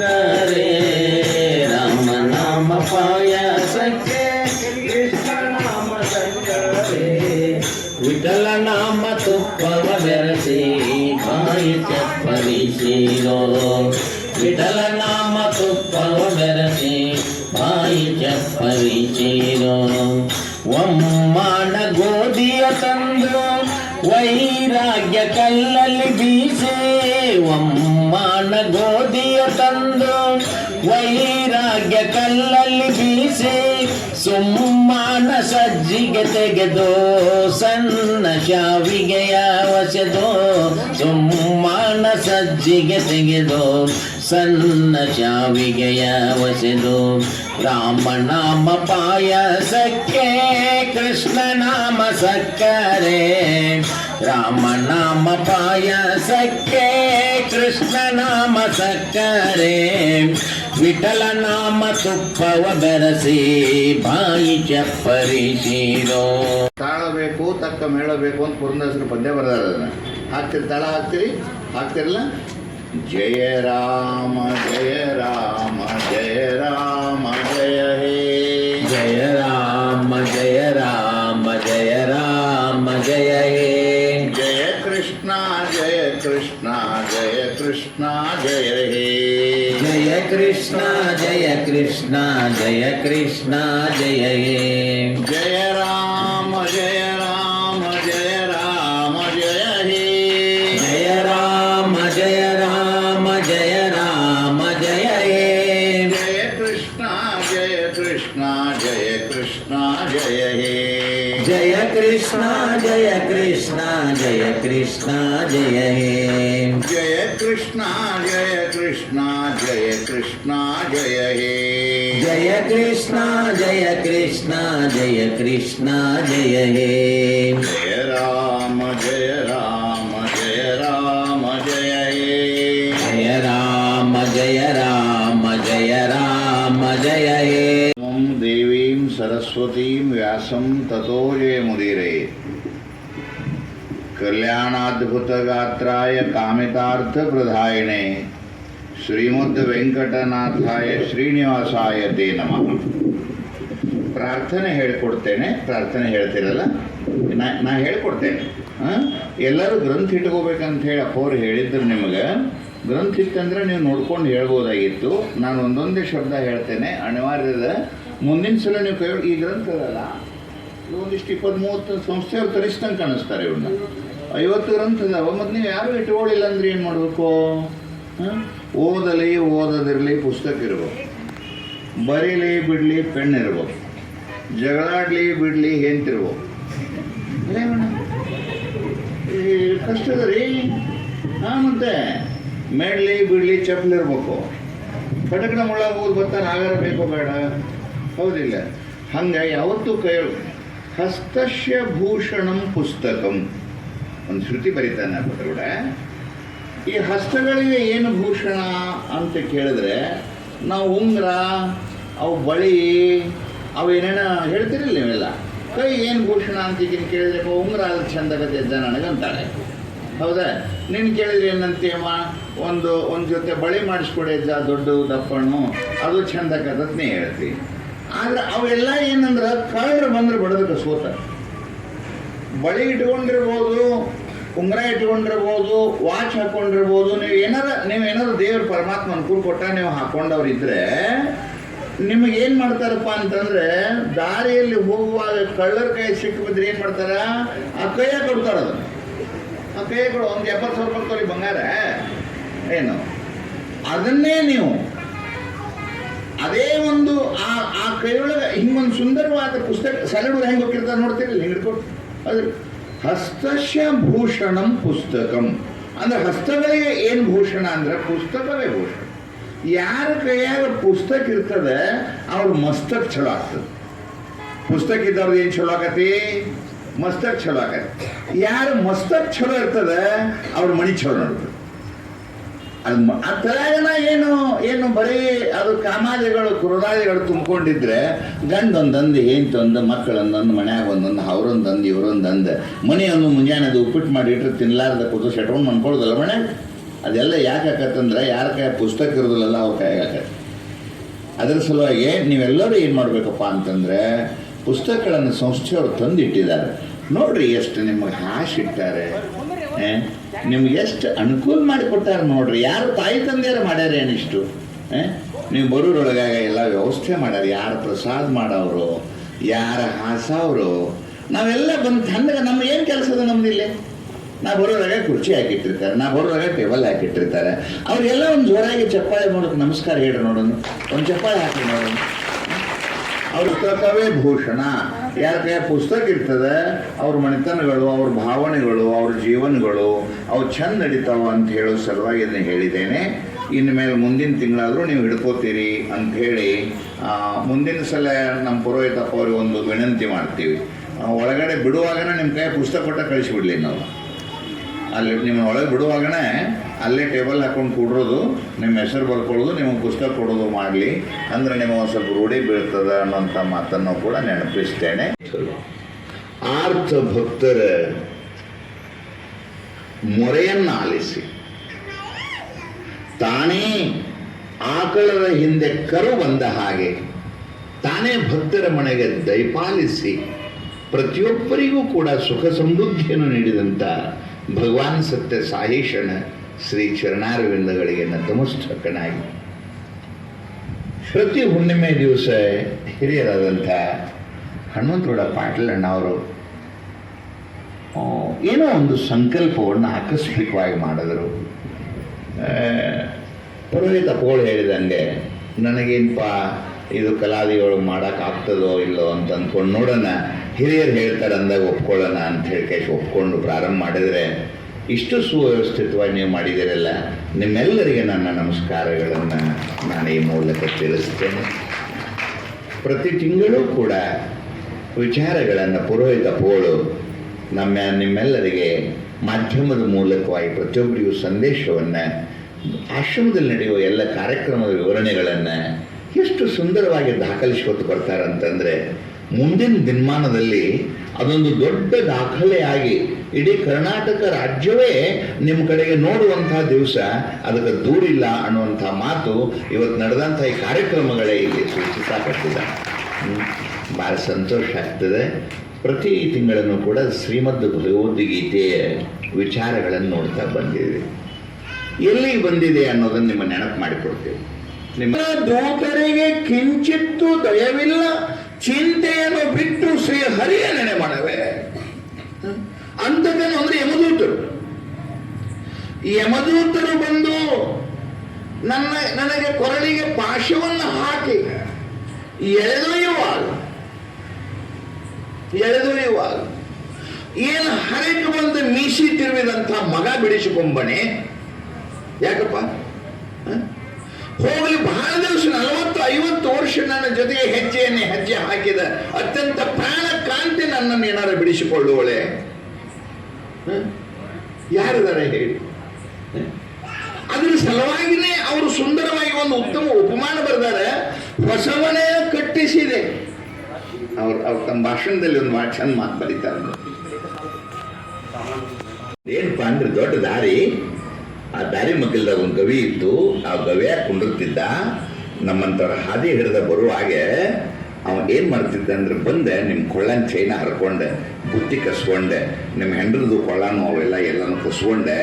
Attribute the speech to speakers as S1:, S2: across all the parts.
S1: ಸಕ್ಕರೆ ರಾಮ ನಾಮ ಪಾಯಸಕ್ಕೆ ಸಜ್ಜಿಗೆ ತೆಗೆದು ಸಣ್ಣ ಶಾವಿಗೆಯ ವಸೆದು ಸುಮ್ಮಾನ ಸಜ್ಜಿಗೆ ತೆಗೆದು? ಸಣ್ಣ ಶಾವಿಗೆಯ ವಸೆದು ರಾಮನಾಮ ಪಾಯಸಕ್ಕೆ, ಕೃಷ್ಣನಾಮ ಸಕ್ಕರೆ. ರಾಮನಾಮ ಪಾಯಸಕ್ಕೆ, ಕೃಷ್ಣನಾಮ ಸಕ್ಕರೆ. ವಿಠಲ ನಾಮ ತುಪ್ಪವ ಬೆರಸಿ ಬಾಯಿ ಚಪ್ಪರಿಸಿರೋ
S2: ತಾಳಬೇಕು ತಕ್ಕ ಮೇಳಬೇಕು ಅಂತ ಪುರಂದರಸರು ಪದ್ಯ ಬರೆದಾರ ಅದನ್ನ. ಹಾಕ್ತಿರಿ ತಾಳ ಹಾಕ್ತಿರಿ? ಹಾಕ್ತಿರಲ್ಲ? ಜಯ ರಾಮ ಜಯ ರಾಮ ಜಯ ರಾಮ ಜಯ ಹೇ.
S1: ಜಯ ರಾಮ ಜಯ ರಾಮ ಜಯ ರಾಮ ಜಯ ಹೇ.
S2: ಜಯ ಕೃಷ್ಣ ಜಯ ಕೃಷ್ಣ ಜಯ ಕೃಷ್ಣ ಜಯ ಹೇ.
S1: ಜಯ ಕೃಷ್ಣ ಜಯ ಕೃಷ್ಣ ಜಯ ಕೃಷ್ಣ ಜಯ ಹೇ
S2: ಜಯ ರಾಮ ಜಯ ರಾಮ ಜಯ ರಾಮ ಜಯ ಹೇ
S1: ಜಯ ರಾಮ ಜಯ ರಾಮ ಜಯ ರಾಮ ಜಯ ಹೇ
S2: ಜಯ ಕೃಷ್ಣ ಜಯ ಕೃಷ್ಣ ಜಯ ಕೃಷ್ಣ ಜಯ ಹೇ
S1: ಜಯ ಕೃಷ್ಣ ಜಯ ಕೃಷ್ಣ ಜಯ ಕೃಷ್ಣ ಜಯ ಹೇ
S2: ಜಯ ಕೃಷ್ಣ ಜಯ ಕೃಷ್ಣ ಜಯ ಹೇ
S1: ಜಯ
S2: ರಾಮ ಜಯ ರಾಮ ಜಯ ರಾಮ ಜಯ ಹೇ
S1: ಜಯ ರಾಮ ಜಯ ರಾಮ ಜಯ ರಾಮ ಜಯ ಹೇ
S2: ಮಂ ದೇವೀಂ ಸರಸ್ವತೀಂ ವ್ಯಾಸಂ ತಥೋ ಜಯಮುದೀರೇ ಕಲ್ಯಾಣಾದ್ಭುತಗಾತ್ರಾಯ ಕಾಮಿತಾರ್ಥಪ್ರದಾಯಿನೇ ಶ್ರೀಮದ್ ವೆಂಕಟನಾಥಾಯ ಶ್ರೀನಿವಾಸಾಯ ತೇ ನಮಃ ಪ್ರಾರ್ಥನೆ ಹೇಳ್ಕೊಡ್ತೇನೆ. ಪ್ರಾರ್ಥನೆ ಹೇಳ್ತಿರಲ್ಲ? ನಾ ನಾ ಹೇಳ್ಕೊಡ್ತೇನೆ. ಹಾಂ ಎಲ್ಲರೂ ಗ್ರಂಥ ಇಟ್ಕೋಬೇಕಂತ ಹೇಳಿ ಅಪ್ಪವ್ರು ಹೇಳಿದ್ರು ನಿಮಗೆ. ಗ್ರಂಥ ಇತ್ತಂದ್ರೆ ನೀವು ನೋಡ್ಕೊಂಡು ಹೇಳ್ಬೋದಾಗಿತ್ತು. ನಾನು ಒಂದೊಂದೇ ಶಬ್ದ ಹೇಳ್ತೇನೆ. ಅನಿವಾರ್ಯದ ಮುಂದಿನ ಸಲ ನೀವು ಕೈ ಈ ಗ್ರಂಥ ಅದಲ್ಲ ಇದು ಒಂದಿಷ್ಟು ಇಪ್ಪತ್ತು ಮೂವತ್ತು ಸಂಸ್ಥೆಯವ್ರು ತರಿಸ್ದಂಗೆ ಕಾಣಿಸ್ತಾರೆ ಇವ್ರನ್ನ. ಐವತ್ತು ಗ್ರಂಥ ಅದಾವ ಮತ್ತು ನೀವು ಯಾರು ಇಟ್ಕೊಳ್ಳಿಲ್ಲ ಅಂದ್ರೆ ಏನು ಮಾಡಬೇಕು? ಹಾಂ ಓದಲಿ ಓದೋದಿರಲಿ ಪುಸ್ತಕ ಇರ್ಬೇಕು. ಬರೀಲಿ ಬಿಡಲಿ ಪೆನ್ ಇರ್ಬೇಕು. ಜಗಳಾಡ್ಲಿ ಬಿಡ್ಲಿ ಹೇಳ್ತಿರ್ಬೋ ಏ ಮೇಡಮ್ ಈ ಕಷ್ಟದ ರೀ ಹಾಂ ಮತ್ತೆ. ಮೇಡ್ಲಿ ಬಿಡ್ಲಿ ಚಪ್ಪಲಿ ಇರ್ಬೇಕು. ಪಟಕನ ಮುಳ್ಳ ಹೋಗಿ ಬರ್ತಾನೆ ಆಗಾರ ಬೇಕು ಬೇಡ. ಹೌದಿಲ್ಲ. ಹಂಗೆ ಯಾವತ್ತೂ ಕೈ ಹಸ್ತಸ್ಯ ಭೂಷಣಂ ಪುಸ್ತಕಂ. ಒಂದು ಶ್ರುತಿ ಬರೀತಾನೆ ಕೂಡ ಈ ಹಸ್ತಗಳಿಗೆ ಏನು ಭೂಷಣ ಅಂತ ಕೇಳಿದ್ರೆ ನಾವು ಉಂಗ್ರ ಅವು ಬಳಿ ಅವು ಏನೇನ ಹೇಳ್ತೀರಿ ನೀವೆಲ್ಲ ಕೈ ಏನು ಭೂಷಣ ಅಂತ ಈಗಿನ ಕೇಳಿದ್ರೆ ಉಂಗುರ ಅದು ಚಂದಗತ್ತೆ ಇದ್ದ ನನಗಂತಾಳೆ. ಹೌದಾ? ನೀನು ಕೇಳಿದ್ರೆ ಏನಂತೀಯಮ್ಮ? ಒಂದು ಒಂದು ಜೊತೆ ಬಳಿ ಮಾಡಿಸ್ಕೊಡಿ ಅಜ್ಜ ದೊಡ್ಡ ದಪ್ಪಣ್ಣು, ಅದು ಚಂದ ಕದತ್ನೇ ಹೇಳ್ತಿ. ಆದ್ರೆ ಅವೆಲ್ಲ ಏನಂದ್ರೆ ಕಳ್ಳರು ಬಂದ್ರೆ ಬಡದಕ್ಕೆ ಸೋತ. ಬಳಿ ಇಟ್ಕೊಂಡಿರ್ಬೋದು, ಉಂಗುರ ಇಟ್ಕೊಂಡಿರ್ಬೋದು, ವಾಚ್ ಹಾಕೊಂಡಿರ್ಬೋದು, ನೀವು ಏನಾರ, ನೀವು ಏನಾದ್ರು ದೇವ್ರ ಪರಮಾತ್ಮ ಅನುಕೂಲ ಕೊಟ್ಟ ನೀವು ಹಾಕೊಂಡವ್ರು ಇದ್ರೆ ನಿಮಗೆ ಏನು ಮಾಡ್ತಾರಪ್ಪ ಅಂತಂದ್ರೆ, ದಾರಿಯಲ್ಲಿ ಹೋಗುವಾಗ ಕಳ್ಳರ ಕೈ ಸಿಕ್ಕ ಬಿದ್ರೆ ಏನು ಮಾಡ್ತಾರ? ಆ ಕೈಯ ಕೊಡ್ತಾರ ಅದು ಆ ಕೈಗಳು ಒಂದು ಎಪ್ಪತ್ತು ಸಾವಿರ ರೂಪಾಯಿ ಕೊಡಿ ಬಂಗಾರ. ಏನು? ಅದನ್ನೇ ನೀವು. ಅದೇ ಒಂದು ಆ ಆ ಕೈಯೊಳಗೆ ಹಿಂಗೊಂದು ಸುಂದರವಾದ ಪುಸ್ತಕ ಸಲಡು ಹೆಂಗೆ ಹೋಗಿರ್ತಾರೆ ನೋಡ್ತೀರಿ ಹಿಡ್ಕೊಟ್ಟು ಅದ್ರ ಹಸ್ತಸ್ಯ ಭೂಷಣಂ ಪುಸ್ತಕಂ. ಅಂದ್ರೆ ಹಸ್ತಗಳಿಗೆ ಏನು ಭೂಷಣ ಅಂದ್ರೆ ಪುಸ್ತಕವೇ ಭೂಷಣ. ಯಾರ ಕೈಯಾಗ ಪುಸ್ತಕ ಇರ್ತದೆ, ಅವ್ರ ಮಸ್ತಕ್ ಚಲೋ ಆಗ್ತದೆ. ಪುಸ್ತಕ ಇದ್ದವ್ರದ್ದು ಏನು ಚಲೋ ಆಗತಿ ಮಸ್ತಕ್ ಚಲೋ ಆಗತ್ತೆ. ಯಾರು ಮಸ್ತಕ್ ಚಲೋ ಇರ್ತದೆ, ಅವ್ರ ಮಣಿ ಚಲೋ ನೋಡ್ತದೆ. ಅದು ತಳಗನ ಏನು ಏನು ಬರೀ ಅದು ಕಾಮಾದಿಗಳು ಕುರುದಾದಿಗಳು ತುಂಬಿಕೊಂಡಿದ್ರೆ ಗಂಡೊಂದಂದು ಹೆಂಡ್ತೊಂದು ಮಕ್ಕಳೊಂದೊಂದು ಮನ್ಯಾಗ ಒಂದೊಂದು ಅವ್ರೊಂದಂದು ಇವ್ರೊಂದಂದು ಮನೆಯೊಂದು ಮುಂಜಾನೆ ಅದು ಉಪ್ಪಿಟ್ಟು ಮಾಡಿ ಇಟ್ಟರೆ ತಿನ್ಲಾರ್ದ ಕೂತು ಶೆಟ್ಕೊಂಡು ಮಣ್ಕೊಳ್ಳೋದಲ್ಲ ಮನ್ಯಾಗ? ಅದೆಲ್ಲ ಯಾಕೆ ಆಕತ್ತಂದ್ರೆ ಯಾರ ಕೈ ಪುಸ್ತಕ ಇರೋದಿಲ್ಲಲ್ಲ ಅವ್ರ ಕೈಗೆ ಆಕತ್ತೆ ಅದರ ಸಲುವಾಗಿ ನೀವೆಲ್ಲರೂ ಏನು ಮಾಡಬೇಕಪ್ಪ ಅಂತಂದರೆ ಪುಸ್ತಕಗಳನ್ನು ಸಂಸ್ಥೆಯವರು ತಂದಿಟ್ಟಿದ್ದಾರೆ. ನೋಡ್ರಿ ಎಷ್ಟು ನಿಮಗೆ ಹಾಸಿಟ್ಟಾರೆ? ನಿಮ್ಗೆ ಎಷ್ಟು ಅನುಕೂಲ ಮಾಡಿಕೊಟ್ಟಾರೆ ನೋಡ್ರಿ. ಯಾರು ತಾಯಿ ತಂದೆಯಾರು ಮಾಡ್ಯಾರ ಏನಿಷ್ಟು? ನೀವು ಬರೋರೊಳಗಾಗ ಎಲ್ಲ ವ್ಯವಸ್ಥೆ ಮಾಡ್ಯಾರ. ಯಾರು ಪ್ರಸಾದ ಮಾಡೋರು ಯಾರ ಹಾಸವರು. ನಾವೆಲ್ಲ ಬಂದು ತಂದಾಗ ನಮ್ಗೆ ಏನು ಕೆಲಸ ಅದ ನಮ್ದಿಲ್ಲಿ? ನಾ ಬರೋದಾಗ ಕುರ್ಚಿ ಹಾಕಿಟ್ಟಿರ್ತಾರೆ, ನಾ ಬರೋದಾಗ ಟೇಬಲ್ ಹಾಕಿಟ್ಟಿರ್ತಾರೆ. ಅವ್ರಿಗೆಲ್ಲ ಒಂದು ಜೋರಾಗಿ ಚಪ್ಪಾಳೆ ಮಾಡೋಕೆ ನಮಸ್ಕಾರ ಹೇಳ್ರಿ ನೋಡೋಣ. ಒಂದು ಚಪ್ಪಾಳೆ ಹಾಕಿ ನೋಡೋಣ. ಅವ್ರ ಪುಸ್ತಕವೇ ಭೂಷಣ. ಯಾರ ಕೈ ಪುಸ್ತಕ ಇರ್ತದೆ, ಅವ್ರ ಮನೆತನಗಳು, ಅವ್ರ ಭಾವನೆಗಳು, ಅವ್ರ ಜೀವನಗಳು, ಅವು ಚಂದ ನಡೀತಾವ ಅಂತ ಹೇಳೋ ಸಲುವಾಗಿ ಇದನ್ನ ಹೇಳಿದ್ದೇನೆ. ಇನ್ಮೇಲೆ ಮೇಲೆ ಮುಂದಿನ ತಿಂಗಳಾದರೂ ನೀವು ಹಿಡ್ಕೋತೀರಿ ಅಂಥೇಳಿ ಹೇಳಿ ಮುಂದಿನ ಸಲ ನಮ್ಮ ಪುರೋಹಿತಪ್ಪ ಅವ್ರಿಗೆ ಒಂದು ವಿನಂತಿ ಮಾಡ್ತೀವಿ. ಒಳಗಡೆ ಬಿಡುವಾಗನೇ ನಿಮ್ಮ ಕೈ ಪುಸ್ತಕ ಕೊಟ್ಟ ಕಳಿಸಿಬಿಡ್ಲಿ ನಾವು. ಅಲ್ಲಿ ನಿಮ್ಮ ಒಳಗೆ ಬಿಡುವಾಗನೇ ಅಲ್ಲೇ ಟೇಬಲ್ ಹಾಕೊಂಡು ಕೂಡ್ರೋದು, ನಿಮ್ಮ ಹೆಸರು ಬರ್ಕೊಳ್ಳೋದು ನಿಮಗೆ ಪುಸ್ತಕ ಕೊಡೋದು ಮಾಡಲಿ. ಅಂದರೆ ನಿಮಗೆ ಒಂದು ಸ್ವಲ್ಪ ರೂಢಿ ಬೀಳ್ತದ ಅನ್ನೋಂಥ ಮಾತನ್ನು ಕೂಡ ನೆನಪಿಸ್ತೇನೆ. ಆರ್ಥ ಭಕ್ತರ ಮೊರೆಯನ್ನು ಆಲಿಸಿ ತಾನೇ ಆಕಳರ ಹಿಂದೆ ಕರು ಬಂದ ಹಾಗೆ ತಾನೇ ಭಕ್ತರ ಮನೆಗೆ ದಯಪಾಲಿಸಿ ಪ್ರತಿಯೊಬ್ಬರಿಗೂ ಕೂಡ ಸುಖ ಸಮೃದ್ಧಿಯನ್ನು ನೀಡಿದಂಥ ಭಗವಾನ್ ಸತ್ಯ ಸಾಹೇಶನ ಶ್ರೀ ಚರಣಾರವಿಂದಗಳಿಗೆ ನತಮಸ್ತಕನಾಗಿ. ಪ್ರತಿ ಹುಣ್ಣಿಮೆ ದಿವಸ ಹಿರಿಯರಾದಂಥ ಹನುಮಂತಗೌಡ ಪಾಟೀಲಣ್ಣವರು ಏನೋ ಒಂದು ಸಂಕಲ್ಪವನ್ನು ಆಕಸ್ಮಿಕವಾಗಿ ಮಾಡಿದರು. ಪುರೋಹಿತ ಪೋಳು ಹೇಳಿದಂಗೆ ನನಗೇನಪ್ಪ ಇದು ಕಲಾದಿಗಳು ಮಾಡೋಕ್ಕಾಗ್ತದೋ ಇಲ್ಲೋ ಅಂತ ಅಂದ್ಕೊಂಡು ನೋಡೋಣ ಹಿರಿಯರು ಹೇಳ್ತಾರೆ ಅಂದಾಗ ಒಪ್ಕೊಳ್ಳೋಣ ಅಂತ ಹೇಳಿ ಒಪ್ಕೊಂಡು ಪ್ರಾರಂಭ ಮಾಡಿದರೆ ಇಷ್ಟು ಸುವ್ಯವಸ್ಥಿತವಾಗಿ ನೀವು ಮಾಡಿದ್ದೀರಲ್ಲ, ನಿಮ್ಮೆಲ್ಲರಿಗೆ ನನ್ನ ನಮಸ್ಕಾರಗಳನ್ನು ನಾನು ಈ ಮೂಲಕ ತಿಳಿಸ್ತೇನೆ. ಪ್ರತಿ ತಿಂಗಳೂ ಕೂಡ ವಿಚಾರಗಳನ್ನು ಪುರೋಹಿತ ಪೋಳು ನಮ್ಮ ನಿಮ್ಮೆಲ್ಲರಿಗೆ ಮಾಧ್ಯಮದ ಮೂಲಕವಾಗಿ ಪ್ರತಿಯೊಬ್ಬರಿಗೂ ಸಂದೇಶವನ್ನು, ಆಶ್ರಮದಲ್ಲಿ ನಡೆಯುವ ಎಲ್ಲ ಕಾರ್ಯಕ್ರಮದ ವಿವರಣೆಗಳನ್ನು ಎಷ್ಟು ಸುಂದರವಾಗಿ ದಾಖಲಿಸ್ಕೊಟ್ಟು ಬರ್ತಾರೆ ಅಂತಂದರೆ ಮುಂದಿನ ದಿನಮಾನದಲ್ಲಿ ಅದೊಂದು ದೊಡ್ಡ ದಾಖಲೆಯಾಗಿ ಇಡೀ ಕರ್ನಾಟಕ ರಾಜ್ಯವೇ ನಿಮ್ಮ ಕಡೆಗೆ ನೋಡುವಂತಹ ದಿವಸ, ಅದಕ್ಕೆ ದೂರಿಲ್ಲ ಅನ್ನುವಂಥ ಮಾತು ಇವತ್ತು ನಡೆದಂಥ ಈ ಕಾರ್ಯಕ್ರಮಗಳೇ ಇಲ್ಲಿ ಸೂಚಿಸಲ್ಪಟ್ಟಿದೆ ಭಾಳ ಸಂತೋಷ ಆಗ್ತದೆ. ಪ್ರತಿ ತಿಂಗಳನ್ನು ಕೂಡ ಶ್ರೀಮದ್ ಭಗವದ್ಗೀತೆಯ ವಿಚಾರಗಳನ್ನು ನೋಡ್ತಾ ಬಂದಿದೆ ಎಲ್ಲಿ ಬಂದಿದೆ ಅನ್ನೋದನ್ನು ನಿಮ್ಮ ನೆನಪು ಮಾಡಿಕೊಡ್ತೀವಿ. ನಿಮ್ಮ ದೂತರಿಗೆ ಕಿಂಚಿತ್ತು ದಯವಿಲ್ಲ. ಶ್ರೀ ಹರಿಯ ನೆನೆ ಮಾಡವೆ. ಅಂಥದ್ದೇನು ಅಂದ್ರೆ ಯಮದೂತರು. ಯಮದೂತರು ಬಂದು ನನ್ನ, ನನಗೆ ಕೊರಳಿಗೆ ಪಾಶವನ್ನು ಹಾಕಿ ಎಳೆದೊಯ್ಯುವಾಗ ಎಳೆದೊಯ್ಯುವಾಗ ಏನು ಹರಕೆ ಬಂದು ಮೀಸಿ ತಿರುವಿದಂಥ ಮಗ ಬಿಡಿಸಿಕೊಂಬನೆ ಯಾಕಪ್ಪ? ಹೋಗಲಿ ಬಹಳ ದಿವಸ, ನಲವತ್ತು, ಐವತ್ತು ವರ್ಷ ನನ್ನ ಜೊತೆಗೆ ಹೆಜ್ಜೆಯನ್ನೇ ಹೆಜ್ಜೆ ಹಾಕಿದ. ಅತ್ಯಂತ ಪ್ರಾಣ ಕಾಂತಿ ನನ್ನನ್ನು ಏನಾರು ಬಿಡಿಸಿಕೊಳ್ಳುವಳೆ? ಯಾರಿದ್ದಾರೆ ಹೇಳಿ? ಅದ್ರ ಸಲುವಾಗಿನೇ ಅವರು ಸುಂದರವಾಗಿ ಒಂದು ಉತ್ತಮ ಉಪಮಾನ ಬರೆದಾರೆ. ಹೊಸವನೇ ಕಟ್ಟಿಸಿದೆ. ಅವ್ರು ಅವ್ರು ತಮ್ಮ ಭಾಷಣದಲ್ಲಿ ಒಂದು ಮಾತು, ಚಂದ ಮಾತು ಬರೀತಾರೆ. ಏನಪ್ಪ ಅಂದ್ರೆ ದೊಡ್ಡ ದಾರಿ. ಆ ದಾರಿ ಮಗ್ಗಲ್ದಾಗ ಒಂದು ಗವಿ ಇತ್ತು, ಆ ಗವಿಯಾಗ ಕುಂಡಿರ್ತಿದ್ದ, ನಮ್ಮಂಥವ್ರ ಹಾದಿ ಹಿಡಿದ ಬರುವಾಗೆ ಅವನು ಏನು ಮಾಡ್ತಿದ್ದ ಅಂದ್ರೆ ಬಂದೆ ನಿಮ್ಮ ಕೊಳ್ಳನ ಚೈನ ಹರ್ಕೊಂಡೆ, ಬುತ್ತಿ ಕಸ್ಕೊಂಡೆ ನಿಮ್ಮ ಹೆಂಡ್ರದ್ದು ಕೊಳ್ಳನು ಅವೆಲ್ಲ ಎಲ್ಲನೂ ಕಸ್ಕೊಂಡೆ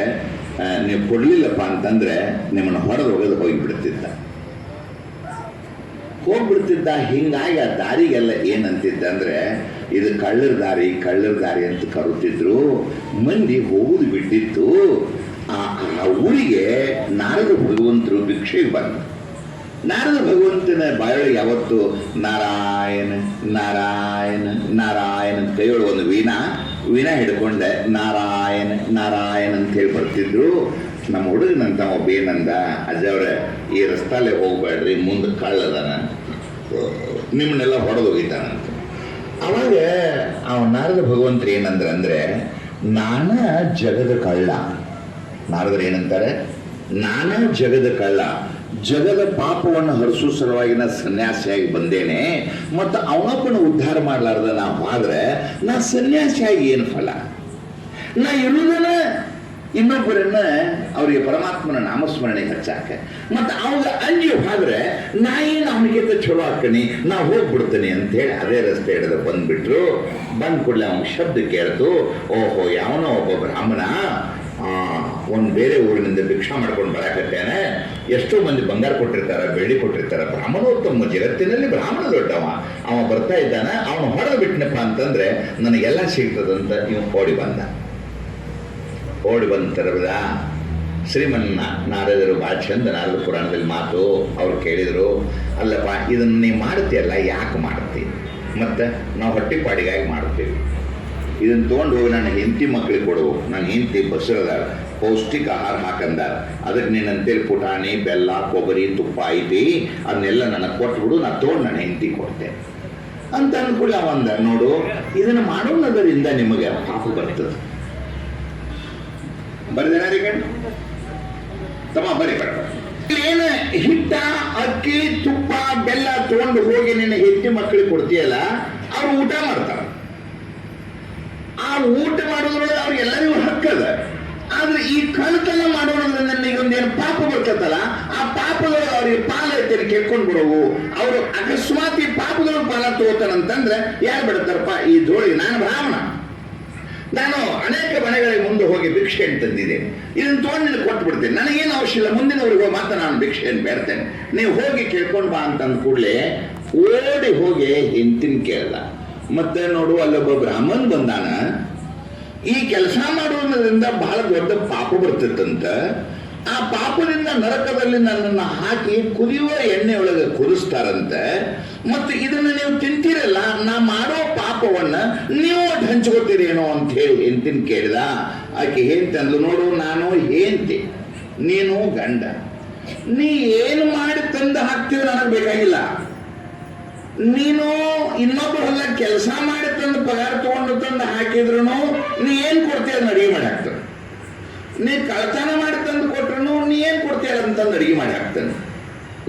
S2: ನೀವು ಕೊಡಲಿಲ್ಲಪ್ಪ ಅಂತಂದ್ರೆ ನಿಮ್ಮನ್ನು ಹೊಡೆದು ಒಗೆದು ಹೋಗಿಬಿಡ್ತಿದ್ದ. ಹೋಗ್ಬಿಡ್ತಿದ್ದ, ಹಿಂಗಾಗಿ ಆ ದಾರಿಗೆಲ್ಲ ಏನಂತಿದ್ದ ಅಂದ್ರೆ, ಇದು ಕಳ್ಳರ ದಾರಿ ಕಳ್ಳರ ದಾರಿ ಅಂತ ಕರುತ್ತಿದ್ರು ಮಂದಿ ಹೋಗುದು ಬಿಟ್ಟಿತ್ತು ಆ ಊರಿಗೆ ನಾರದ ಭಗವಂತರು ಭಿಕ್ಷೆಗೆ ಬಂದ ನಾರದ ಭಗವಂತನ ಬಾಯೊಳಗೆ ಯಾವತ್ತು ನಾರಾಯಣ ನಾರಾಯಣ ನಾರಾಯಣ ಅಂತ ಕೈಯೊಳಗೆ ಒಂದು ವೀಣಾ ವೀಣಾ ಹಿಡ್ಕೊಂಡೆ ನಾರಾಯಣ ನಾರಾಯಣ ಅಂತ ಹೇಳಿ ಬರ್ತಿದ್ರು. ನಮ್ಮ ಹುಡುಗನಂತ ಒಬ್ಬ ಏನಂದ ಅಜ್ಜವ್ರೆ ಈ ರಸ್ತಾಲೆ ಹೋಗ್ಬೇಡ್ರಿ, ಮುಂದೆ ಕಳ್ಳದಾನ ನಿಮ್ಮನ್ನೆಲ್ಲ ಹೊಡೆದು ಹೋಗಿದ್ದಾನಂತ ಅವಾಗ ಅವ ನಾರದ ಭಗವಂತರು ಏನಂದ್ರೆ ಅಂದ್ರೆ ನಾನ ಜಗದ ಕಳ್ಳ. ನಾರದರು ಏನಂತಾರೆ, ನಾನೇ ಜಗದ ಕಳ್ಳ, ಜಗದ ಪಾಪವನ್ನು ಹರಿಸೋ ಸಲುವಾಗಿ ನಾ ಸನ್ಯಾಸಿಯಾಗಿ ಬಂದೇನೆ, ಮತ್ತು ಅವನಪ್ಪನ ಉದ್ಧಾರ ಮಾಡಲಾರ್ದ ನಾ ಹೋದ್ರೆ, ನಾ ಸನ್ಯಾಸಿಯಾಗಿ ಏನು ಫಲ? ನಾ ಇರುವುದನ್ನ ಇನ್ನೊಬ್ಬರನ್ನ ಅವರಿಗೆ ಪರಮಾತ್ಮನ ನಾಮಸ್ಮರಣೆ ಹಚ್ಚಾಕ, ಮತ್ತು ಅವಾಗ ಅಲ್ಲಿ ಹೋದ್ರೆ, ನಾ ಏನು ಅವನಿಗಿಂತ ಚಲೋ ಹಾಕನಿ ನಾ ಹೋಗ್ಬಿಡ್ತೀನಿ ಅಂತೇಳಿ ಅದೇ ರಸ್ತೆ ಹಿಡಿದು ಬಂದ್ಬಿಟ್ರು. ಬಂದ ಕೂಡಲೇ ಅವನ ಶಬ್ದ ಕೇಳ್ತು, ಓಹೋ, ಯಾವನೋ ಒಬ್ಬ ಬ್ರಾಹ್ಮಣ ಒಂದು ಬೇರೆ ಊರಿನಿಂದ ಭಿಕ್ಷಾ ಮಾಡ್ಕೊಂಡು ಬರಾಕತ್ತೇನೆ. ಎಷ್ಟೋ ಮಂದಿ ಬಂಗಾರ ಕೊಟ್ಟಿರ್ತಾರ, ಬೆಳ್ಳಿ ಕೊಟ್ಟಿರ್ತಾರ. ಬ್ರಾಹ್ಮಣೋತ್ತಮ ಜಗತ್ತಿನಲ್ಲಿ ಬ್ರಾಹ್ಮಣ ದೊಡ್ಡವ. ಅವ ಬರ್ತಾ ಇದ್ದಾನೆ. ಅವನು ಹೊಡೆದು ಬಿಟ್ಟನಪ್ಪ ಅಂತಂದ್ರೆ ನನಗೆಲ್ಲ ಸಿಗ್ತದಂತ ನೀವು ಓಡಿ ಬಂದ. ಓಡಿ ಬಂದ ತರಬದ ಶ್ರೀಮನ್ನ ನಾರದರು ಭಾಳ ಚಂದ ನಾರದ ಪುರಾಣದಲ್ಲಿ ಮಾತು ಅವ್ರು ಕೇಳಿದರು. ಅಲ್ಲಪ್ಪ, ಇದನ್ನು ನೀವು ಮಾಡ್ತೀಯಲ್ಲ ಯಾಕೆ ಮಾಡ್ತೀವಿ ಮತ್ತು ನಾವು ಹೊಟ್ಟೆಪಾಡಿಗಾಗಿ ಮಾಡ್ತೀವಿ ಇದನ್ನು ತೊಗೊಂಡು ಹೋಗಿ ನನ್ನ ಹೆಂಡತಿ ಮಕ್ಕಳಿಗೆ ಕೊಡು. ನನ್ನ ಹೆಂಡತಿ ಬಸಳದ ಪೌಷ್ಟಿಕ ಆಹಾರ ಹಾಕಂದಾರ ಅದಕ್ಕೆ ನೀನು ಅಂತೇಳಿ ಪುಟಾಣಿ, ಬೆಲ್ಲ, ಕೊಬ್ಬರಿ, ತುಪ್ಪ ಐತಿ, ಅದನ್ನೆಲ್ಲ ನನಗೆ ಕೊಟ್ಬಿಡು ನಾನು ತೊಗೊಂಡು ನನ್ನ ಹೆಂಡತಿ ಕೊಡ್ತೆ. ಅಂತ ಅಂದ್ಕೊಳ್ಳಿ ಅವಂದ ನೋಡು, ಇದನ್ನು ಮಾಡೋಣದರಿಂದ ನಿಮಗೆ ಪಾಪ ಬರ್ತದೆ. ಬರೆದೇನಾರಿ ಕಣ್ ತಮ್ಮ ಬರೀ ಏನ ಹಿಟ್ಟ, ಅಕ್ಕಿ, ತುಪ್ಪ, ಬೆಲ್ಲ ತೊಗೊಂಡು ಹೋಗಿ ನಿನ್ನ ಹೆಂಡತಿ ಮಕ್ಕಳಿಗೆ ಕೊಡ್ತೀಯಲ್ಲ, ಅವ್ರು ಊಟ ಮಾಡ್ತಾರ. ಆ ಊಟ ಮಾಡೋದ್ರೊಳಗೆ ಅವ್ರಿಗೆ ಎಲ್ಲರಿಗೂ ಹಕ್ಕದ ಆದ್ರೆ ಈ ಕಳ್ತನ ಮಾಡೋದ್ರಿಂದ ಈಗೊಂದೇನು ಪಾಪ ಬರ್ತದಲ್ಲ, ಆ ಪಾಪದೊಳಗೆ ಅವ್ರಿಗೆ ಪಾಲ ಇದ್ದರೆ ಕೇಳ್ಕೊಂಡು ಬಿಡವು ಅವರು ಅಕಸ್ಮಾತ್ ಈ ಪಾಪದೊಳಗೆ ಪಾಲ ತಗೋತಾರಂತಂದ್ರೆ ಯಾರು ಬಿಡ್ತಾರಪ್ಪ? ಈ ಜೋಳಿಗೆ ನಾನು ಬ್ರಾಹ್ಮಣ. ನಾನು ಅನೇಕ ಮನೆಗಳಿಗೆ ಮುಂದೆ ಹೋಗಿ ಭಿಕ್ಷೆಯನ್ನು ತಂದಿದ್ದೇನೆ ಇದನ್ನು ತೊಗೊಂಡು ಕೊಟ್ಟು ಬಿಡ್ತೇನೆ ನನಗೇನು ಅವಶ್ಯ ಇಲ್ಲ, ಮುಂದಿನವ್ರಿಗೆ ಮಾತ್ರ ನಾನು ಭಿಕ್ಷೆಯನ್ನು ಬೇಡ್ತೇನೆ. ನೀವು ಹೋಗಿ ಕೇಳ್ಕೊಂಡು ಬಾ ಅಂತಂದ ಕೂಡಲೇ ಓಡಿ ಹೋಗಿ ಹಿಂತಿನ ಕೇಳ್ದ ಮತ್ತೆ ನೋಡು, ಅಲ್ಲೊಬ್ಬ ಬ್ರಾಹ್ಮಣ್ ಬಂದಾನ. ಈ ಕೆಲಸ ಮಾಡುವುದರಿಂದ ಬಹಳ ದೊಡ್ಡ ಪಾಪ ಬರ್ತಿತ್ತಂತ. ಆ ಪಾಪದಿಂದ ನರಕದಲ್ಲಿ ನನ್ನನ್ನು ಹಾಕಿ ಕುದಿಯುವ ಎಣ್ಣೆ ಒಳಗೆ ಕುದಿಸ್ತಾರಂತೆ. ಮತ್ತು ಇದನ್ನು ನೀವು ತಿಂತೀರಲ್ಲ, ನಾ ಮಾಡೋ ಪಾಪವನ್ನ ನೀವು ಹಂಚ್ಕೋತೀರೇನೋ ಅಂತ ಹೇಳಿ ಹೆಂಡ್ತಿನ ಕೇಳಿದ. ಆಕೆ ಹೇಳ್ತಂದ್ಲು ನೋಡು, ನಾನು ಹೇಂತಿ ನೀನು ಗಂಡ. ನೀ ಏನು ಮಾಡಿ ತಂದು ಹಾಕ್ತೀವಿ ನನಗೆ ಬೇಕಾಗಿಲ್ಲ. ನೀನು ಇನ್ನೊಬ್ಬರೆಲ್ಲ ಕೆಲಸ ಮಾಡಿ ತಂದು ಪಗಾರ ತಗೊಂಡು ತಂದು ಹಾಕಿದ್ರು ನೀ ಏನು ಕೊಡ್ತೀಯ ಅದನ್ನ ಅಡಿಗೆ ಮಾಡಿ ಹಾಕ್ತಾನೆ ನೀ ಕಳ್ತನ ಮಾಡಿ ತಂದು ಕೊಟ್ರು ನೀ ಏನು ಕೊಡ್ತೀಯ ಅಂತಂದು ಅಡಿಗೆ ಮಾಡಿ ಹಾಕ್ತಾನೆ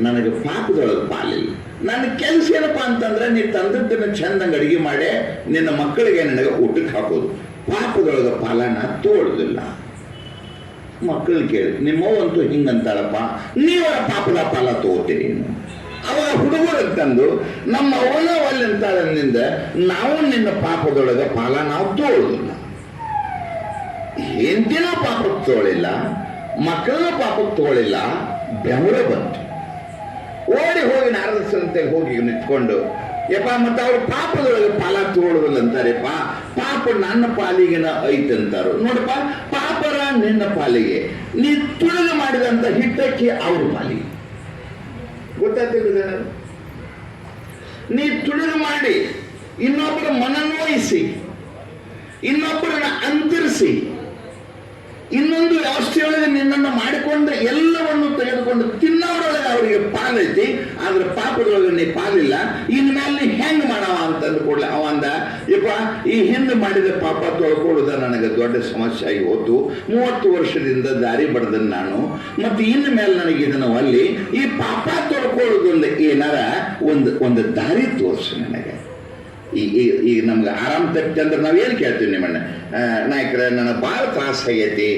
S2: ನನಗೆ ಪಾಪದೊಳಗೆ ಪಾಲಿಲ್ಲ. ನನ್ನ ಕೆಲಸ ಏನಪ್ಪ ಅಂತಂದ್ರೆ ನೀ ತಂದದ್ದನ್ನು ಚಂದಂಗೆ ಅಡಿಗೆ ಮಾಡಿ ನಿನ್ನ ಮಕ್ಕಳಿಗೆ ನನಗೆ ಊಟಕ್ಕೆ ಹಾಕೋದು. ಪಾಪದೊಳಗೆ ಪಾಲನ ತೋಳುದಿಲ್ಲ. ಮಕ್ಕಳು ಕೇಳಿ ನಿಮ್ಮವಂತೂ ಹಿಂಗಂತಾಳಪ್ಪ. ನೀವರ ಪಾಪದ ಪಾಲ ತಗೋತೀರಿ ಅವಾಗ ಹುಡುಗರು ತಂದು ನಮ್ಮ ಅವನ ಒಲ್ಲಂತಾಳನಿಂದ ನಾವು ನಿನ್ನ ಪಾಪದೊಳಗೆ ಪಾಲ ನಾವು ತೋಳುದಿಲ್ಲ ಹೆಂಡತಿನೂ ಪಾಪಕ್ಕೆ ತೋಳಿಲ್ಲ ಮಕ್ಕಳ ಪಾಪಕ್ಕೆ ತೋಳಿಲ್ಲ ಬೆವರ ಬಂತು. ಓಡಿ ಹೋಗಿ ನಾರದ ಸಂತೆಗೆ ಹೋಗಿ ನಿಂತ್ಕೊಂಡು, ಯಪ್ಪ, ಮತ್ತೆ ಅವ್ರ ಪಾಪದೊಳಗೆ ಪಾಲ ತೋಳುದಿಲ್ಲ ಅಂತಾರೆಪ್ಪ ಪಾಪ ನನ್ನ ಪಾಲಿಗೆನ ಐತಂತಾರು ನೋಡಪ್ಪ, ಪಾಪರ ನಿನ್ನ ಪಾಲಿಗೆ, ನೀ ತುಳಿದು ಮಾಡಿದಂತ ಹಿಟ್ಟಕ್ಕೆ ಅವ್ರ ಪಾಲಿಗೆ. ಗೊತ್ತಾಗ್ತಿಲ್ಲ ನೀ ತುಳಿದು ಮಾಡಿ, ಇನ್ನೊಬ್ಬರ ಮನನೋಯಿಸಿ, ಇನ್ನೊಬ್ಬರನ್ನ ಅಂತರಿಸಿ, ಇನ್ನೊಂದು ವ್ಯವಸ್ಥೆಯೊಳಗೆ ನಿನ್ನನ್ನು ಮಾಡಿಕೊಂಡು ಎಲ್ಲವನ್ನು ತೆಗೆದುಕೊಂಡು ತಿನ್ನೋರೊಳಗೆ ಅವರಿಗೆ ಪಾಲೈತಿ, ಆದ್ರೆ ಪಾಪದೊಳಗೆ ನೀ ಪಾಲಿಲ್ಲ ನೀ ಹೆಂಗ್ ಮಾಡವ ಅಂತಂದು ಕೊಡ್ಲಿ ಅವ ಅಂದ ಈ ಹಿಂದೆ ಮಾಡಿದ ಪಾಪ ತೊಳ್ಕೊಳ್ಳೋದ ನನಗೆ ದೊಡ್ಡ ಸಮಸ್ಯೆ ಆಗಿ ಹೋತು ಮೂವತ್ತು ವರ್ಷದಿಂದ ದಾರಿ ಬಡ್ದನ್ ನಾನು, ಮತ್ತೆ ಇನ್ನು ಮೇಲೆ ನನಗೆ ಇದನ್ನು ಒಲ್ಲಿ, ಈ ಪಾಪ ಏನಾರ ಒಂದು ಒಂದು ದಾರಿ ತೋರಿಸು ನನಗೆ. ಈ ಈಗ ನಮ್ಗೆ ಆರಾಮ್ ತಟ್ಟಿ ಅಂದ್ರೆ ನಾವೇನು ಕೇಳ್ತೀವಿ ನಿಮ್ಮಣ್ಣ ನಾಯಕರ ನನಗೆ ಭಾಳ ತ್ರಾಸ ಆಗೈತಿ.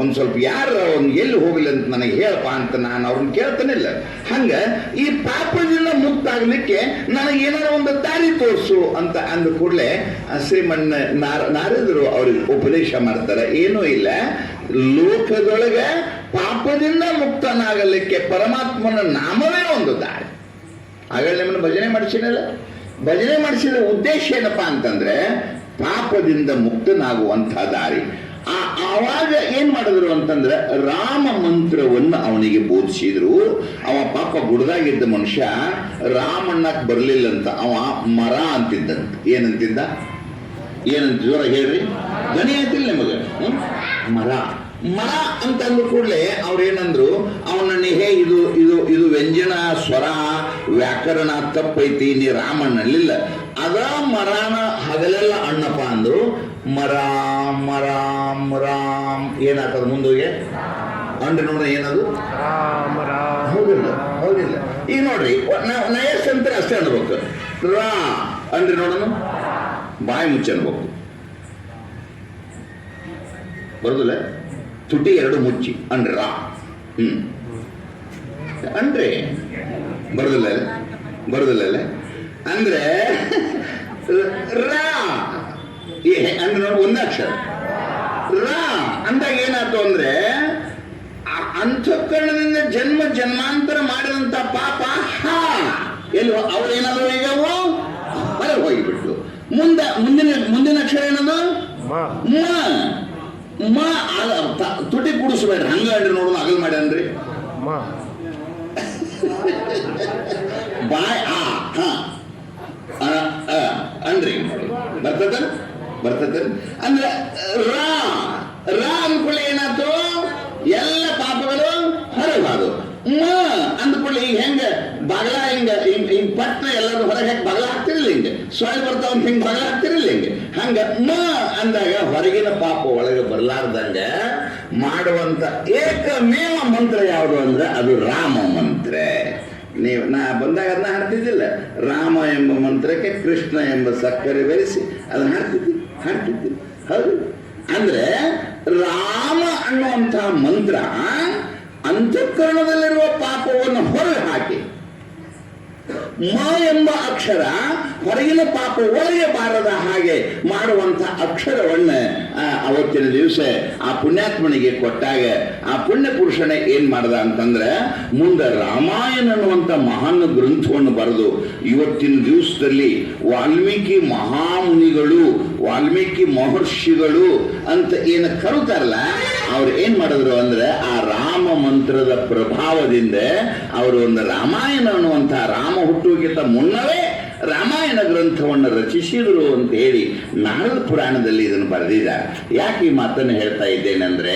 S2: ಒಂದು ಸ್ವಲ್ಪ ಯಾರು ಒಂದು ಎಲ್ಲಿ ಹೋಗಲಿ ಅಂತ ನನಗೆ ಹೇಳಪ್ಪ ಅಂತ ನಾನು ಅವ್ರನ್ನ ಕೇಳ್ತಾನಿಲ್ಲ ಹಂಗೆ ಈ ಪಾಪದಿಂದ ಮುಕ್ತ ಆಗ್ಲಿಕ್ಕೆ ನನಗೆ ಏನಾರ ಒಂದು ದಾರಿ ತೋರಿಸು ಅಂತ ಅಂದ ಕೂಡಲೇ ಶ್ರೀಮಣ್ಣ ನಾರ, ನಾರದರು ಅವ್ರಿಗೆ ಉಪದೇಶ ಮಾಡ್ತಾರೆ. ಏನೂ ಇಲ್ಲ. ಲೋಕದೊಳಗೆ ಪಾಪದಿಂದ ಮುಕ್ತನಾಗಲಿಕ್ಕೆ ಪರಮಾತ್ಮನ ನಾಮವೇ ಒಂದು ದಾರಿ. ಆಗ ನಿಮ್ಮನ್ನು ಭಜನೆ ಮಾಡಿಸಿರಲ್ಲ ಭಜನೆ ಮಾಡಿಸಿದ ಉದ್ದೇಶ ಏನಪ್ಪಾ ಅಂತಂದ್ರೆ ಪಾಪದಿಂದ ಮುಕ್ತನಾಗುವಂತಹ ದಾರಿ. ಆ ಆವಾಗ ಏನ್ ಮಾಡಿದ್ರು ಅಂತಂದ್ರೆ ರಾಮ ಮಂತ್ರವನ್ನು ಅವನಿಗೆ ಬೋಧಿಸಿದ್ರು. ಅವ ಪಾಪ ಗುಡದಾಗಿದ್ದ ಮನುಷ್ಯ ರಾಮಣ್ಣಕ್ ಬರ್ಲಿಲ್ಲಂತ ಅವ ಮರ ಅಂತಿದ್ದಂತ ಏನಂತಿದ್ದ? ಏನಂತ ಜೋರ ಹೇಳ್ರಿ. ದನಿ ಆಯ್ತಿಲ್ಲ ನಿಮಗೆ? ಮರ. ಮರ ಅಂತ ಅಂದ ಕೂಡಲೇ ಅವ್ರೇನಂದ್ರು? ಅವನನ್ನ, ಹೇ, ಇದು ಇದು ಇದು ವ್ಯಂಜನ, ಸ್ವರ ವ್ಯಾಕರಣ ತಪ್ಪೈತಿ ನೀ ರಾಮಣ್ಣಲ್ಲಿಲ್ಲ ಅದ ಮರಾನ ಹಗಲೆಲ್ಲ ಅಣ್ಣಪ್ಪ ಅಂದ್ರು ಮರ ಮರಾಮ್ ರಾಮ್ ಏನಾಗ್ತದ ಮುಂದೋಗೆ? ಅಂದ್ರೆ ನೋಡ್ರಿ ಏನದು?
S3: ರಾಮ ರಾಮ
S2: ಹೌದಿಲ್ಲ ಹೌದಿಲ್ಲ. ಈಗ ನೋಡ್ರಿ ನಯಸ್ ಅಂತ ಅಷ್ಟೇ ಅನ್ಬೇಕು. ರಾ ಅಂದ್ರೆ ನೋಡೋಣ. ಬಾಯಿ ಮುಚ್ಚಿ ಅನ್ಬೇಕು. ಬರುದಿಲ್ಲ? ತುಟಿ ಎರಡು ಮುಚ್ಚಿ. ಅನ್ರಿ ರಾ. ಹ್ಮ್. ಅನ್ರಿ ಬರೋದಿಲ್ಲ ಬರೋದಿಲ್ಲ ಅಂದ್ರೆ ರಾ ಅಂದ್ರೆ ನೋಡಿ ಒಂದೇ ಅಕ್ಷರ. ರಾ ಅಂದಾಗ ಏನಾಯ್ತು ಅಂದ್ರೆ ಅಂತಃಕರಣದಿಂದ ಜನ್ಮ ಜನ್ಮಾಂತರ ಮಾಡಿದಂತ ಪಾಪ ಹಾ ಎಲ್ಲಿ ಅವ್ರು ಏನಾದ್ರು ಈಗ ಹೊರಗೆ ಹೋಗಿಬಿಟ್ಟು ಮುಂದೆ ಮುಂದಿನ ಮುಂದಿನ ಅಕ್ಷರ ಏನದು?
S3: ಮ.
S2: ತುಟಿ ಕೂಡಿಸ್ಬೇಡ್ರಿ. ಹಂಗ ನೋಡೋಣ ಅಗಲ್ ಮಾಡ್ಯಾನ್ರಿ ಬಾಯ್ ಆ ಹ ಅ, ಅ, ಅನ್ರಿ ನೋಡಿ ಬರ್ತದ? ಬರ್ತದ. ಅಂದ್ರೆ ರಾ ರಾ ಅಂದ್ಕೊಳ್ಳಿ ಏನಾಯ್ತು? ಎಲ್ಲ ಪಾಪಗಳು ಹೊರಗಾದು ಮ ಅಂದ್ಕೊಳ್ಳಿ ಈಗ ಹೆಂಗ? ಬಗಲ ಹಿಂಗ, ಹಿಂಗ್ ಹಿಂಗ್ ಪಟ್ನ ಎಲ್ಲರೂ ಹೊರಗೆ ಹಾಕಿ ಬಗಲ ಹಾಕ್ತಿರಲಿಲ್ಲ ಹಿಂಗೆ. ಸೊಳ್ಳೆ ಬರ್ತಾವ ಹಿಂಗೆ ಬಗಲ ಹಿಂಗೆ. ಹಂಗ ಮ ಅಂದಾಗ ಹೊರಗಿನ ಪಾಪ ಒಳಗೆ ಬರ್ಲಾರ್ದಂಗ ಮಾಡುವಂತ ಏಕಮೇವ ಮಂತ್ರ ಯಾವುದು ಅಂದ್ರೆ ಅದು ರಾಮ ಮಂತ್ರ. ನೀವು, ನಾ ಬಂದಾಗ ಅದನ್ನ ಹಾಡ್ತಿದ್ದಿಲ್ಲ. ರಾಮ ಎಂಬ ಮಂತ್ರಕ್ಕೆ ಕೃಷ್ಣ ಎಂಬ ಸಕ್ಕರೆ ಬೆರೆಸಿ ಅದನ್ನ ಹಾಡ್ತಿದ್ದಿ ಹಾಡ್ತಿದ್ದಿ. ಹೌದು. ಅಂದ್ರೆ ರಾಮ ಅನ್ನುವಂಥ ಮಂತ್ರ ಅಂತಃಕರಣದಲ್ಲಿರುವ ಪಾಪವನ್ನು ಹೊರಗೆ ಹಾಕಿ ಮ ಎಂಬ ಅಕ್ಷರ ಹೊರಗಿನ ಪಾಪ ಒಳಗೆ ಬಾರದ ಹಾಗೆ ಮಾಡುವಂತ ಅಕ್ಷರವನ್ನ ಅವತ್ತಿನ ದಿವಸ ಆ ಪುಣ್ಯಾತ್ಮನಿಗೆ ಕೊಟ್ಟಾಗ ಆ ಪುಣ್ಯ ಪುರುಷನ ಏನ್ ಮಾಡ್ದ ಅಂತಂದ್ರೆ ಮುಂದೆ ರಾಮಾಯಣ ಅನ್ನುವಂಥ ಮಹಾನ್ ಗ್ರಂಥವನ್ನು ಬರೆದು ಇವತ್ತಿನ ದಿವಸದಲ್ಲಿ ವಾಲ್ಮೀಕಿ ಮಹಾಮುನಿಗಳು, ವಾಲ್ಮೀಕಿ ಮಹರ್ಷಿಗಳು ಅಂತ ಏನು ಕರುತ್ತಾರಲ್ಲ ಅವ್ರು ಏನ್ ಮಾಡಿದ್ರು ಅಂದ್ರೆ ಆ ರಾಮ ಮಂತ್ರದ ಪ್ರಭಾವದಿಂದ ಅವರು ಒಂದು ರಾಮಾಯಣ ಅನ್ನುವಂತಹ ರಾಮ ಹುಟ್ಟುವುದಕ್ಕಿಂತ ಮುನ್ನವೇ ರಾಮಾಯಣ ಗ್ರಂಥವನ್ನು ರಚಿಸಿದರು ಅಂತ ಹೇಳಿ ನಾರದ ಪುರಾಣದಲ್ಲಿ ಇದನ್ನು ಬರೆದಿದ್ದಾರೆ. ಯಾಕೆ ಈ ಮಾತನ್ನು ಹೇಳ್ತಾ ಇದ್ದೇನೆಂದ್ರೆ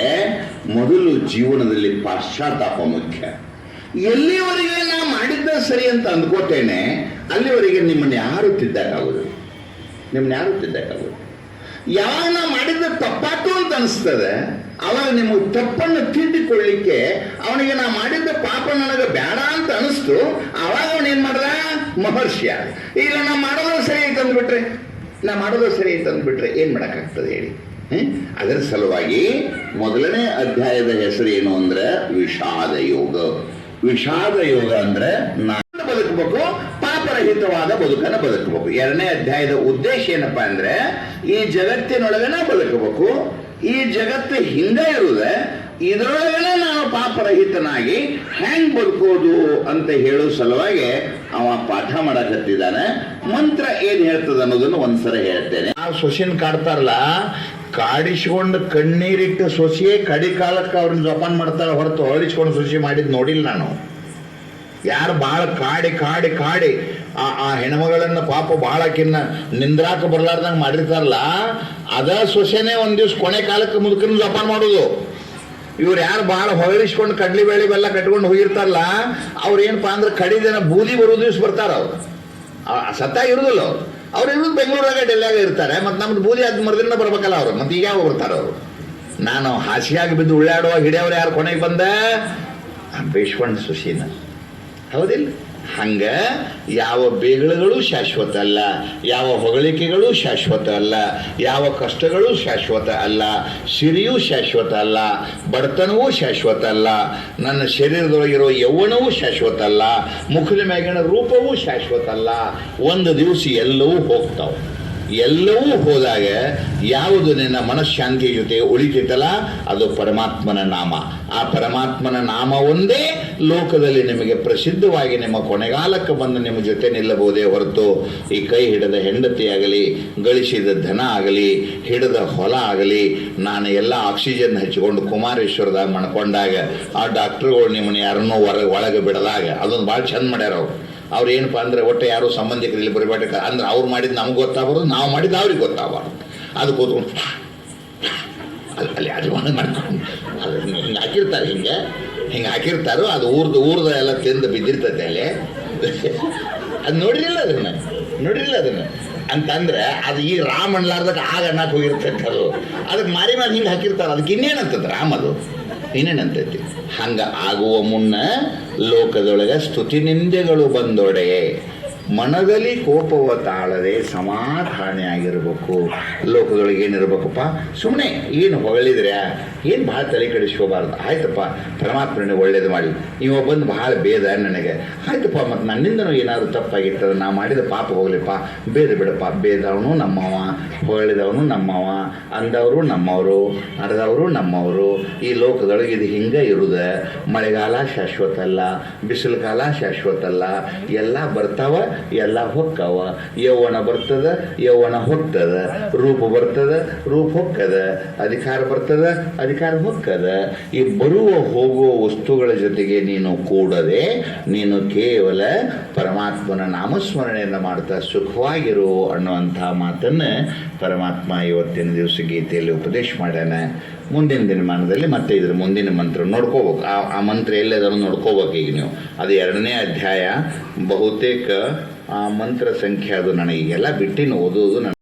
S2: ಮೊದಲು ಜೀವನದಲ್ಲಿ ಪಾಶ್ಚಾತ್ತಾಪ ಮುಖ್ಯ. ಎಲ್ಲಿವರೆಗೆ ನಾ ಮಾಡಿದ್ದ ಸರಿ ಅಂತ ಅಂದ್ಕೋತೇನೆ, ಅಲ್ಲಿವರೆಗೆ ನಿಮ್ಮನ್ನು ಯಾರು ತಿದ್ದಕ್ಕಾಗೋದು? ನಿಮ್ಮನ್ನ ಯಾರು ತಿದ್ದಕ್ಕಾಗೋದು? ಯಾವಾಗ ನಾ ಮಾಡಿದ್ದ ತಪ್ಪಾತು ಅಂತ ಅನಿಸ್ತದೆ ಅವಾಗ ನಿಮ್ಮ ತಪ್ಪನ್ನು ತಿದ್ದಿಕೊಳ್ಳಿಕ್ಕೆ ಅವನಿಗೆ ನಾ ಮಾಡಿದ್ದ ಪಾಪ ನನಗೆ ಬೇಡ ಅಂತ ಅನಿಸ್ತು, ಅವಾಗ ಅವನು ಏನ್ ಮಾಡ್ದ? ಮಹರ್ಷಿಯ ಇಲ್ಲ, ನಾ ಮಾಡೋದು ಸರಿ ಅಂತ ಅಂದ್ಬಿಟ್ರೆ? ನಾ ಮಾಡೋದು ಸರಿ ಅಂತ ಅಂದ್ಬಿಟ್ರೆ ಏನ್ ಮಾಡಕ್ಕಾಗ್ತದೆ ಹೇಳಿ? ಅದರ ಸಲುವಾಗಿ ಮೊದಲನೇ ಅಧ್ಯಾಯದ ಹೆಸರು ಏನು ಅಂದ್ರೆ ವಿಷಾದ ಯೋಗ. ವಿಷಾದ ಯೋಗ ಅಂದ್ರೆ ನಾನು ಬದುಕಬೇಕು, ಪಾಪರಹಿತವಾದ ಬದುಕನ್ನು ಬದುಕಬೇಕು. ಎರಡನೇ ಅಧ್ಯಾಯದ ಉದ್ದೇಶ ಏನಪ್ಪಾ ಅಂದ್ರೆ ಈ ಜಗತ್ತಿನೊಳಗನ ಬದುಕಬೇಕು. ಈ ಜಗತ್ತು ಹಿಂದೆ ಇರುವುದೇ ಇದರೊಳಗನೆ ನಾನು ಪಾಪರಹಿತನಾಗಿ ಹೆಂಗ್ ಬದುಕೋದು ಅಂತ ಹೇಳೋ ಸಲುವಾಗಿ ಅವ ಪಾಠ ಮಾಡಕತ್ತಿದ್ದಾನೆ. ಮಂತ್ರ ಏನ್ ಹೇಳ್ತದ ಅನ್ನೋದನ್ನು ಒಂದ್ಸಲ ಹೇಳ್ತೇನೆ. ಆ ಸೊಸಿನ ಕಾಡ್ತಾರಲ್ಲ, ಕಾಡಿಸ್ಕೊಂಡು ಕಣ್ಣೀರಿಟ್ಟು ಸೊಸೆಯೇ ಕಡಿ ಕಾಲಕ್ಕೆ ಅವ್ರನ್ನ ಜೋಪಾನ ಮಾಡ್ತಾರೆ ಹೊರತು ಹೊಳಿಸ್ಕೊಂಡು ಸೊಸಿ ಮಾಡಿದ್ ನೋಡಿಲ್ಲ ನಾನು. ಯಾರು ಭಾಳ ಕಾಡಿ ಕಾಡಿ ಕಾಡಿ ಆ ಆ ಹೆಣ್ಮಗಳನ್ನ ಪಾಪ ಭಾಳಕಿನ್ನ ನಿಂದ್ರಾಕ ಬರ್ಲಾರ್ದಂಗೆ ಮಾಡಿರ್ತಾರಲ್ಲ, ಅದ ಸೊಸೆನೇ ಒಂದು ದಿವ್ಸ ಕೊನೆ ಕಾಲಕ್ಕೆ ಮುದುಕನ ಜಪಾನ್ ಮಾಡೋದು. ಇವ್ರು ಯಾರು ಭಾಳ ಹೊಗಳಿಸ್ಕೊಂಡು ಕಡ್ಲಿ ಬೇಳೆ ಬೆಲ್ಲ ಕಟ್ಕೊಂಡು ಹೋಗಿರ್ತಾರಲ್ಲ, ಅವ್ರು ಏನಪ್ಪಾ ಅಂದ್ರೆ ಕಡಿದಿನ ಬೂದಿ ಬರೋ ದಿವ್ಸ ಬರ್ತಾರ ಅವ್ರು. ಸತ್ತ ಇರುದಿಲ್ಲ ಅವ್ರು. ಅವ್ರು ಇರೋದು ಬೆಂಗಳೂರಾಗ ಡೆಲ್ಲಿಯಾಗ ಇರ್ತಾರೆ, ಮತ್ತು ನಮ್ದು ಬೂದಿ ಆದ ಮರದಿಂದ ಬರ್ಬೇಕಲ್ಲ ಅವರು, ಮತ್ತೆ ಈಗ ಬರ್ತಾರ ಅವರು? ನಾನು ಹಾಸಿಯಾಗಿ ಬಿದ್ದು ಉಳ್ಳಾಡುವ ಹಿಡಿಯವ್ರು ಯಾರು ಕೊನೆಗೆ ಬಂದ? ಬೇಶ್ವಣ್ಣ ಸುಶೀನ ಹೌದಿಲ್ಲ? ಹಂಗ ಯಾವ ಬೇಗಳುಗಳು ಶಾಶ್ವತ ಅಲ್ಲ, ಯಾವ ಹೊಗಳಿಕೆಗಳು ಶಾಶ್ವತ ಅಲ್ಲ, ಯಾವ ಕಷ್ಟಗಳು ಶಾಶ್ವತ ಅಲ್ಲ, ಸಿರಿಯೂ ಶಾಶ್ವತ ಅಲ್ಲ, ಬಡತನವೂ ಶಾಶ್ವತ ಅಲ್ಲ, ನನ್ನ ಶರೀರದೊಳಗಿರೋ ಯೌವನವೂ ಶಾಶ್ವತ ಅಲ್ಲ, ಮುಖದ ಮ್ಯಾಗಿನ ರೂಪವೂ ಶಾಶ್ವತ ಅಲ್ಲ, ಒಂದು ದಿವಸ ಎಲ್ಲವೂ ಹೋಗ್ತಾವೆ. ಎಲ್ಲವೂ ಹೋದಾಗ ಯಾವುದು ನಿನ್ನ ಮನಃಶಾಂತಿಯ ಜೊತೆ ಉಳಿತಿತ್ತಲ್ಲ, ಅದು ಪರಮಾತ್ಮನ ನಾಮ. ಆ ಪರಮಾತ್ಮನ ನಾಮ ಒಂದೇ ಲೋಕದಲ್ಲಿ ನಿಮಗೆ ಪ್ರಸಿದ್ಧವಾಗಿ ನಿಮ್ಮ ಕೊನೆಗಾಲಕ್ಕೆ ಬಂದು ನಿಮ್ಮ ಜೊತೆ ನಿಲ್ಲಬಹುದೇ ಹೊರತು, ಈ ಕೈ ಹಿಡಿದ ಹೆಂಡತಿಯಾಗಲಿ ಗಳಿಸಿದ ಧನ ಆಗಲಿ, ಹಿಡಿದ ಹೊಲ ಆಗಲಿ, ನಾನು ಎಲ್ಲ ಆಕ್ಸಿಜನ್ ಹಚ್ಚಿಕೊಂಡು ಕುಮಾರೇಶ್ವರದಾಗ ಮಣ್ಕೊಂಡಾಗ, ಆ ಡಾಕ್ಟ್ರುಗಳು ನಿಮ್ಮನ್ನ ಯಾರನ್ನೂ ಹೊರಗೆ ಒಳಗೆ ಬಿಡದಾಗ, ಅದೊಂದು ಭಾಳ ಚಂದ ಮಾಡ್ಯಾರ ಅವ್ರು. ಅವ್ರು ಏನಪ್ಪ ಅಂದ್ರೆ ಒಟ್ಟು ಯಾರು ಸಂಬಂಧಿಕರು ಇಲ್ಲಿ ಅಂದ್ರೆ ಅವ್ರು ಮಾಡಿದ್ದು ನಮ್ಗೆ ಗೊತ್ತಾಗ್ಬಾರ್ದು ನಾವು ಮಾಡಿದ್ದು ಅವ್ರಿಗೆ ಗೊತ್ತಾಗಬಾರ್ದು ಅದು ಕೂತ್ಕೊಂಡು ಅಲ್ಲಿ ಅಲ್ಲಿ ಅದು ಮಾಡ್ಕೊಂಡು ಅದು ಹಿಂಗೆ ಹಾಕಿರ್ತಾರೆ ಹಿಂಗೆ. ಹಿಂಗೆ ಹಾಕಿರ್ತಾರೋ, ಅದು ಊರ್ದು ಊರ್ದು ಎಲ್ಲ ತಿಂದು ಬಿದ್ದಿರ್ತೈತೆ ಅಲ್ಲಿ. ಅದು ನೋಡಿರಿಲ್ಲ ಅದನ್ನ ನೋಡಿರಿಲ್ಲ ಅದನ್ನ. ಅಂತಂದ್ರೆ ಅದು ಈ ರಾಮ್ ಅನ್ಲಾರ್ದಕ್ಕೆ ಆಗ ಅನ್ನಕ್ಕೆ ಹೋಗಿರ್ತೈತೆ ಅದು. ಅದಕ್ಕೆ ಮಾರಿ ಮಾರಿ ಹಿಂಗೆ ಹಾಕಿರ್ತಾರೆ. ಅದಕ್ಕೆ ಇನ್ನೇನಂತದ ರಾಮ್ ಅದು? ಇನ್ನೇನಂತೈತಿ ಹಂಗ ಆಗುವ ಮುನ್ನ ಲೋಕದೊಳಗೆ ಸ್ತುತಿ ನಿಂದೆಗಳು ಬಂದೊಡೆ ಮನದಲ್ಲಿ ಕೋಪವ ತಾಳದೆ ಸಮಾಧಾನಿಯಾಗಿರ್ಬೇಕು ಲೋಕಗಳಿಗೆ ಏನಿರ್ಬೇಕಪ್ಪ? ಸುಮ್ಮನೆ ಏನು ಹೊಗಳಿದ್ರೆ ಏನು ಭಾಳ ತಲೆ ಕೆಡಿಸ್ಕೋಬಾರ್ದು. ಆಯ್ತಪ್ಪ ಪರಮಾತ್ಮನೇ ಒಳ್ಳೇದು ಮಾಡಿ. ನೀವು ಬಂದು ಭಾಳ ಭೇದ ನನಗೆ. ಆಯ್ತಪ್ಪ, ಮತ್ತು ನನ್ನಿಂದನೂ ಏನಾದರೂ ತಪ್ಪಾಗಿರ್ತದೆ ನಾ ಮಾಡಿದ ಪಾಪ ಹೋಗ್ಲಿಪ್ಪ. ಬೇದ ಬಿಡಪ್ಪ. ಬೇದವನು ನಮ್ಮವ, ಹೊಗಳಿದವನು ನಮ್ಮವ, ಅಂದವರು ನಮ್ಮವರು, ಅರ್ದವರು ನಮ್ಮವರು. ಈ ಲೋಕದೊಳಗೆ ಇದು ಹಿಂಗೆ ಇರುದ. ಮಳೆಗಾಲ ಶಾಶ್ವತ ಅಲ್ಲ, ಬಿಸಿಲು ಕಾಲ ಶಾಶ್ವತ ಅಲ್ಲ. ಎಲ್ಲ ಬರ್ತಾವ ಎಲ್ಲ ಹೊಕ್ಕವ. ಯೌವನ ಬರ್ತದ, ಯೌವನ ಹೊಕ್ಕದ. ರೂಪ ಬರ್ತದ, ರೂಪ ಹೊಕ್ಕದ. ಅಧಿಕಾರ ಬರ್ತದ, ಅಧಿಕಾರ ಹೊಕ್ಕದ. ಈ ಬರುವ ಹೋಗುವ ವಸ್ತುಗಳ ಜೊತೆಗೆ ನೀನು ಕೂಡದೆ ನೀನು ಕೇವಲ ಪರಮಾತ್ಮನ ನಾಮಸ್ಮರಣೆಯನ್ನು ಮಾಡ್ತಾ ಸುಖವಾಗಿರು ಅನ್ನುವಂಥ ಮಾತನ್ನು ಪರಮಾತ್ಮ ಇವತ್ತಿನ ದಿವಸ ಗೀತೆಯಲ್ಲಿ ಉಪದೇಶ ಮಾಡ್ಯಾನ. ಮುಂದಿನ ದಿನಮಾನದಲ್ಲಿ ಮತ್ತೆ ಇದ್ರ ಮುಂದಿನ ಮಂತ್ರ ನೋಡ್ಕೋಬೇಕು. ಆ ಆ ಮಂತ್ರ ಎಲ್ಲದನ್ನು ನೋಡ್ಕೋಬೇಕು ಈಗ ನೀವು. ಅದು ಎರಡನೇ ಅಧ್ಯಾಯ. ಬಹುತೇಕ ಆ ಮಂತ್ರ ಸಂಖ್ಯೆ ಅದು ನನಗೆ ಎಲ್ಲ ಬಿಟ್ಟಿನ ಓದೋದು ನನಗೆ